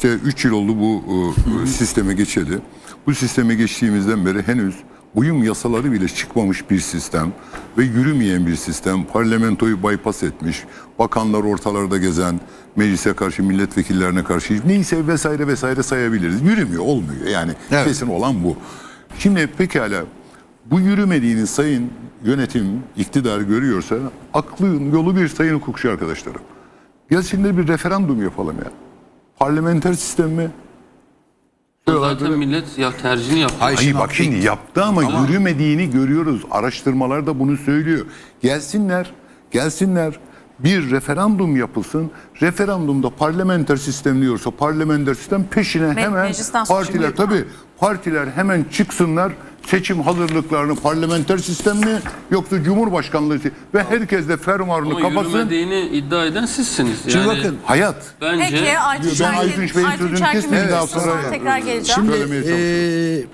İşte 3 yıl oldu bu e, sisteme geçeli. Bu sisteme geçtiğimizden beri henüz uyum yasaları bile çıkmamış bir sistem ve yürümeyen bir sistem. Parlamentoyu bypass etmiş, bakanlar ortalarda gezen, meclise karşı, milletvekillerine karşı neyse vesaire vesaire sayabiliriz. Yürümüyor, olmuyor. Yani Evet. kesin olan bu. Şimdi pekala bu yürümediğini sayın yönetim, iktidar görüyorsa aklın yolu bir sayın hukukçu arkadaşlarım. Gelsinler bir referandum yapalım ya. Parlamenter sistem mi? Zaten millet ya tercihini yaptı. Hayır, Hayır bak şimdi yaptı ama, Ama- yürümediğini görüyoruz. Araştırmalar da bunu söylüyor. Gelsinler, gelsinler bir referandum yapılsın. Referandumda parlamenter sistem diyorsa parlamenter sistem peşine hemen meclisten sonra partiler tabii partiler hemen çıksınlar. Seçim hazırlıklarını parlamenter sistem mi yoksa cumhurbaşkanlığı ve herkes de fermuarını Ama kapasın. yürümediğini iddia eden sizsiniz. Şimdi Yani bakın Hayat. Bence Peki Aytun Ben Bey'in Aytun sözünü Şerkin kestim, bir daha sonra sonra- tekrar geleceğim. Şimdi Söylemeye çalışıyorum.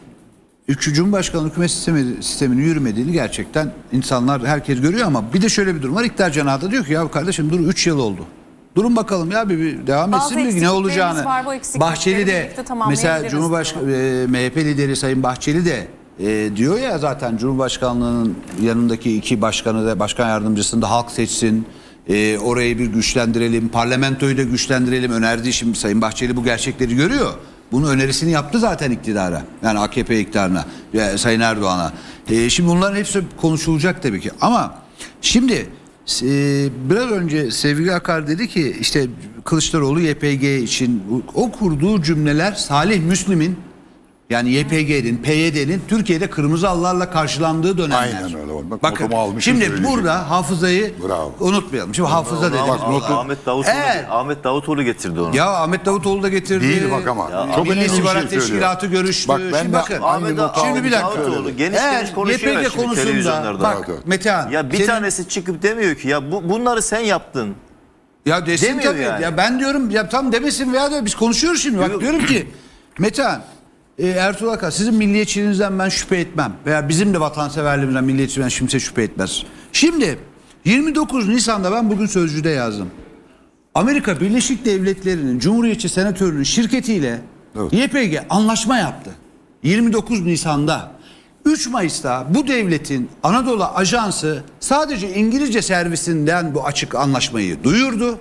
e, Üçü Cumhurbaşkanlığı hükümet sistemi, sisteminin yürümediğini gerçekten insanlar herkes görüyor ama bir de şöyle bir durum var. İktidar cenahı da diyor ki ya kardeşim dur 3 yıl oldu. Durun bakalım ya bir, bir devam Bazı etsin bir ne eksikliklerimiz olacağını. var, bu eksiklikleri Bahçeli de birlikte tamamlayabiliriz mesela Cumhurbaşkanı e, MHP lideri Sayın Bahçeli de e, diyor ya zaten Cumhurbaşkanlığının yanındaki iki başkanı da başkan yardımcısını da halk seçsin. E, orayı bir güçlendirelim, parlamentoyu da güçlendirelim önerdiği şimdi Sayın Bahçeli bu gerçekleri görüyor. Bunu önerisini yaptı zaten iktidara. Yani AKP iktidarına, ve Sayın Erdoğan'a. E, şimdi bunların hepsi konuşulacak tabii ki. Ama şimdi e, biraz önce Sevgi Akar dedi ki işte Kılıçdaroğlu YPG için o kurduğu cümleler Salih Müslim'in yani YPG'nin, PYD'nin Türkiye'de kırmızı allarla karşılandığı dönemler. Aynen öyle. Bak, Bakın almışım, şimdi burada hafızayı Bravo. unutmayalım. Şimdi hafıza dedik. Bak, notu- Ahmet Davutoğlu, Eğer- Ahmet Davutoğlu getirdi onu. Ya Ahmet Davutoğlu da getirdi. Değil bak ama. Ya, Çok Milli şey İstihbarat söylüyor. Teşkilatı görüştü. Bak ben Şimdi de bakın. Ahmet Şimdi bir dakika. Davutoğlu geniş Eğer geniş konuşuyor YPG konusunda televizyonlarda. bak Evet. Metehan. ya bir senin- tanesi çıkıp demiyor ki ya bu, bunları sen yaptın. Ya desin Demiyor tabii. yani. Ya ben diyorum ya tam demesin veya da biz konuşuyoruz şimdi. Bak diyorum ki Metehan e, Ertuğrul Akar sizin milliyetçiliğinizden ben şüphe etmem. Veya bizim de vatanseverliğimizden milliyetçiliğimizden kimse şüphe etmez. Şimdi 29 Nisan'da ben bugün Sözcü'de yazdım. Amerika Birleşik Devletleri'nin Cumhuriyetçi Senatörü'nün şirketiyle Evet. YPG anlaşma yaptı. 29 Nisan'da. 3 Mayıs'ta bu devletin Anadolu Ajansı sadece İngilizce servisinden bu açık anlaşmayı duyurdu.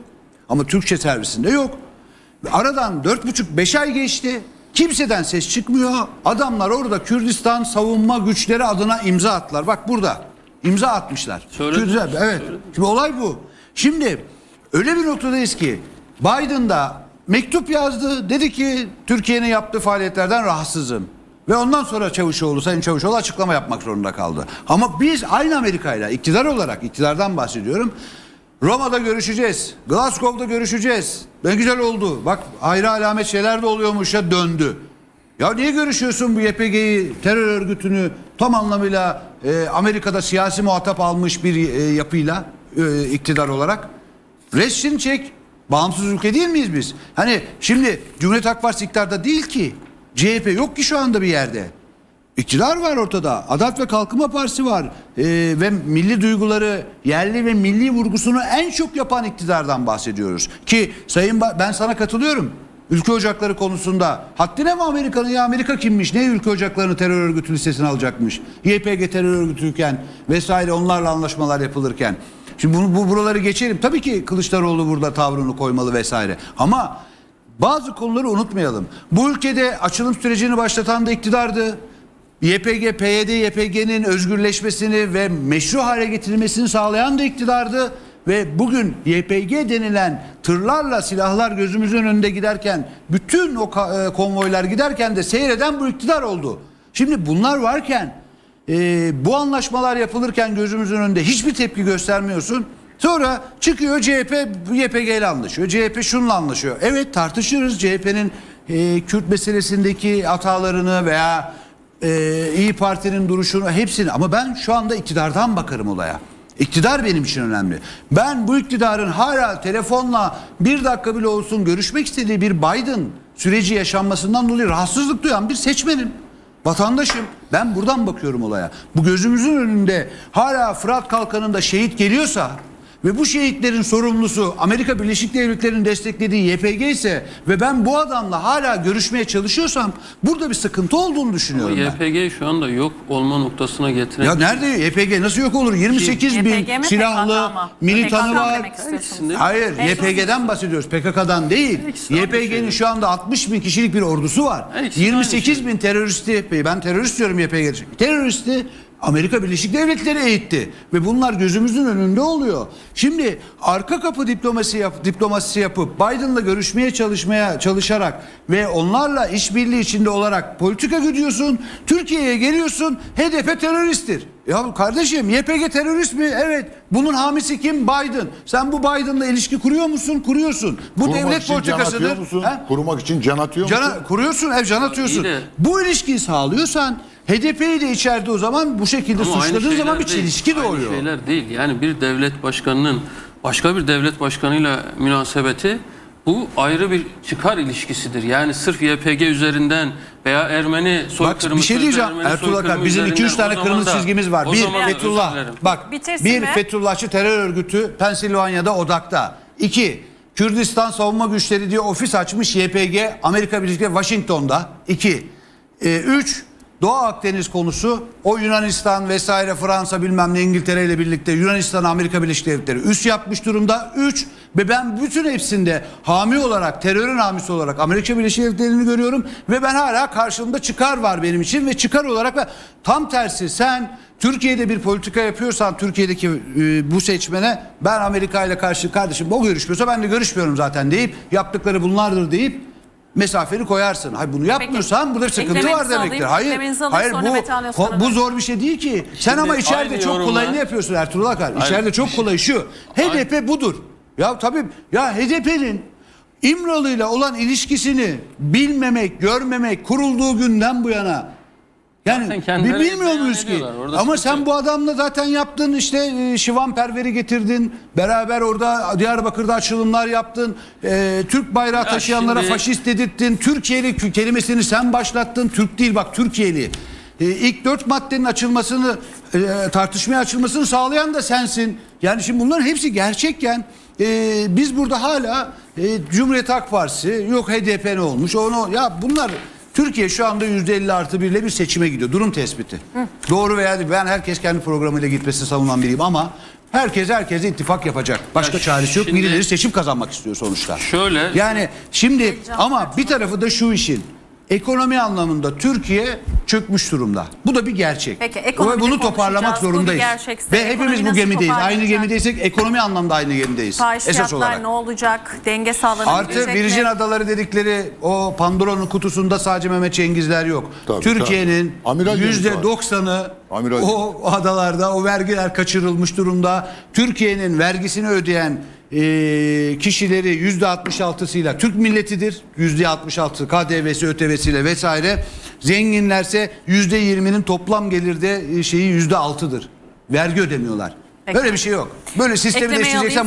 Ama Türkçe servisinde yok. Aradan 4,5-5 ay geçti. Kimseden ses çıkmıyor. Adamlar orada Kürdistan savunma güçleri adına imza attılar. Bak burada imza atmışlar. Söyledim. Kürdistan, evet. Şimdi olay bu. Şimdi öyle bir noktadayız ki Biden da mektup yazdı. Dedi ki Türkiye'nin yaptığı faaliyetlerden rahatsızım. Ve ondan sonra Çavuşoğlu, Sayın Çavuşoğlu açıklama yapmak zorunda kaldı. Ama biz aynı Amerika'yla iktidar olarak, iktidardan bahsediyorum. Roma'da görüşeceğiz. Glasgow'da görüşeceğiz. Ne güzel oldu. Bak ayrı alamet şeyler de oluyormuş ya döndü. Ya niye görüşüyorsun bu YPG'yi, terör örgütünü tam anlamıyla e, Amerika'da siyasi muhatap almış bir e, yapıyla e, iktidar olarak? Resmini çek. Bağımsız ülke değil miyiz biz? Hani şimdi Cumhuriyet Halk Partisi iktidarda değil ki. CHP yok ki şu anda bir yerde. İktidar var ortada. Adalet ve Kalkınma Partisi var. Ee, ve milli duyguları, yerli ve milli vurgusunu en çok yapan iktidardan bahsediyoruz. Ki Sayın ba- ben sana katılıyorum. Ülke ocakları konusunda haddine mi Amerika'nın ya Amerika kimmiş? Ne ülke ocaklarını terör örgütü listesine alacakmış? YPG terör örgütüyken vesaire onlarla anlaşmalar yapılırken. Şimdi bunu, bu buraları geçelim. Tabii ki Kılıçdaroğlu burada tavrını koymalı vesaire. Ama bazı konuları unutmayalım. Bu ülkede açılım sürecini başlatan da iktidardı. YPG, PYD, YPG'nin özgürleşmesini ve meşru hale getirilmesini sağlayan da iktidardı. Ve bugün YPG denilen tırlarla silahlar gözümüzün önünde giderken bütün o e, konvoylar giderken de seyreden bu iktidar oldu. Şimdi bunlar varken e, bu anlaşmalar yapılırken gözümüzün önünde hiçbir tepki göstermiyorsun. Sonra çıkıyor CHP YPG ile anlaşıyor. CHP şununla anlaşıyor. Evet tartışırız CHP'nin e, Kürt meselesindeki hatalarını veya e, İyi Parti'nin duruşunu hepsini ama ben şu anda iktidardan bakarım olaya. İktidar benim için önemli. Ben bu iktidarın hala telefonla bir dakika bile olsun görüşmek istediği bir Biden süreci yaşanmasından dolayı rahatsızlık duyan bir seçmenim. Vatandaşım. Ben buradan bakıyorum olaya. Bu gözümüzün önünde hala Fırat Kalkanı'nda şehit geliyorsa ve bu şehitlerin sorumlusu Amerika Birleşik Devletleri'nin desteklediği YPG ise ve ben bu adamla hala görüşmeye çalışıyorsam burada bir sıkıntı olduğunu düşünüyorum ben. YPG şu anda yok olma noktasına getiren Ya nerede YPG nasıl yok olur? 28 bin silahlı militanı var. Hayır YPG'den bahsediyoruz. PKK'dan değil. YPG'nin şey. şu anda 60 bin kişilik bir ordusu var. Her ikisi de aynı 28 şey. bin teröristi ben terörist diyorum YPG. Teröristi Amerika Birleşik Devletleri eğitti ve bunlar gözümüzün önünde oluyor. Şimdi arka kapı diplomasi yap, diplomasisi yapıp Biden'la görüşmeye çalışmaya çalışarak ve onlarla işbirliği içinde olarak politika güdüyorsun. Türkiye'ye geliyorsun. HDP teröristtir. Ya kardeşim YPG terörist mi? Evet. Bunun hamisi kim? Biden. Sen bu Biden'la ilişki kuruyor musun? Kuruyorsun. Bu Kurmak devlet için can politikasıdır. atıyor musun? He? Kurumak için can atıyor musun? Cana, kuruyorsun ev can atıyorsun. Bu ilişkiyi sağlıyorsan HDP'yi de içeride o zaman bu şekilde Ama aynı suçladığın zaman bir değil. çelişki Aynı doğuyor. şeyler değil. Yani bir devlet başkanının başka bir devlet başkanıyla münasebeti bu ayrı bir çıkar ilişkisidir. Yani sırf YPG üzerinden veya Ermeni Bak soykırımı bir şey diyeceğim Ermeni Ertuğrul Akar bizim 2-3 üzerinden tane o zaman kırmızı da- çizgimiz var. o Bir zaman da özür Fethullah. dilerim. Bak Bitirsin bir mi? Fethullahçı terör örgütü Pensilvanya'da odakta. İki Kürdistan Savunma Güçleri diye ofis açmış YPG Amerika Birleşik Devletleri Washington'da. İki. Ee, üç Doğu Akdeniz konusu o Yunanistan vesaire Fransa bilmem ne İngiltere ile birlikte Yunanistan Amerika Birleşik Devletleri üs yapmış durumda. Üç ve ben bütün hepsinde hami olarak terörün hamisi olarak Amerika Birleşik Devletleri'ni görüyorum ve ben hala karşımda çıkar var benim için ve çıkar olarak da tam tersi sen Türkiye'de bir politika yapıyorsan Türkiye'deki e, bu seçmene ben Amerika ile karşı kardeşim o görüşmüyorsa ben de görüşmüyorum zaten deyip yaptıkları bunlardır deyip mesafeni koyarsın. Hayır bunu yapmıyorsan burada bir sıkıntı var demektir. alayım, Hayır. Hayır sonra bu bu zor bir şey değil ki. Sen Şimdi ama içeride çok yorumla- kolayını yapıyorsun Ertuğrul Akar. İçeride çok kolay şu. HDP budur. Ya tabii ya HDP'nin İmralı'yla olan ilişkisini bilmemek, görmemek kurulduğu günden bu yana yani bir bilmiyor muyuz ki? Ama sen bu adamla zaten yaptın işte e, Şivan Perver'i getirdin. Beraber orada Diyarbakır'da açılımlar yaptın. E, Türk bayrağı Ya taşıyanlara şimdi- faşist dedirttin. Türkiye'li kelimesini sen başlattın. Türk değil bak Türkiye'li. E, ilk dört maddenin açılmasını e, tartışmaya açılmasını sağlayan da sensin. Yani şimdi bunların hepsi gerçekken e, biz burada hala e, Cumhuriyet Halk Partisi yok HDP ne olmuş onu ya bunlar Türkiye şu anda %50 artı birle bir seçime gidiyor. Durum tespiti. Doğru veya değil. Ben herkes kendi programıyla gitmesini savunan biriyim ama herkes herkese ittifak yapacak. Başka Ya çaresi yok. Birileri seçim kazanmak istiyor sonuçta. Şöyle- Yani şimdi ama bir tarafı da şu işin. Ekonomi anlamında Türkiye çökmüş durumda. Bu da bir gerçek. Peki, Ve bunu toparlamak. Bu zorundayız. gerçekse Ve hepimiz bu gemideyiz. Aynı gemideysek ekonomi anlamda aynı gemideyiz. Fahiş Esas olarak. ne olacak? Denge sağlanabilecek Artı mi? Virgin Adaları dedikleri o Pandora'nın kutusunda sadece Mehmet Cengizler yok. Tabii, Türkiye'nin tabii. Yüzde doksanı o adalarda o vergiler kaçırılmış durumda. Türkiye'nin vergisini ödeyen e, kişileri yüzde 66'sıyla Türk milletidir. Yüzde 66 KDV'si, ÖTV'siyle vesaire. Zenginlerse yüzde 20'nin toplam gelirde e, şeyi yüzde 6'dır. Vergi ödemiyorlar. Peki. Böyle bir şey yok. Böyle sistemi Eklemeyi değiştireceksen.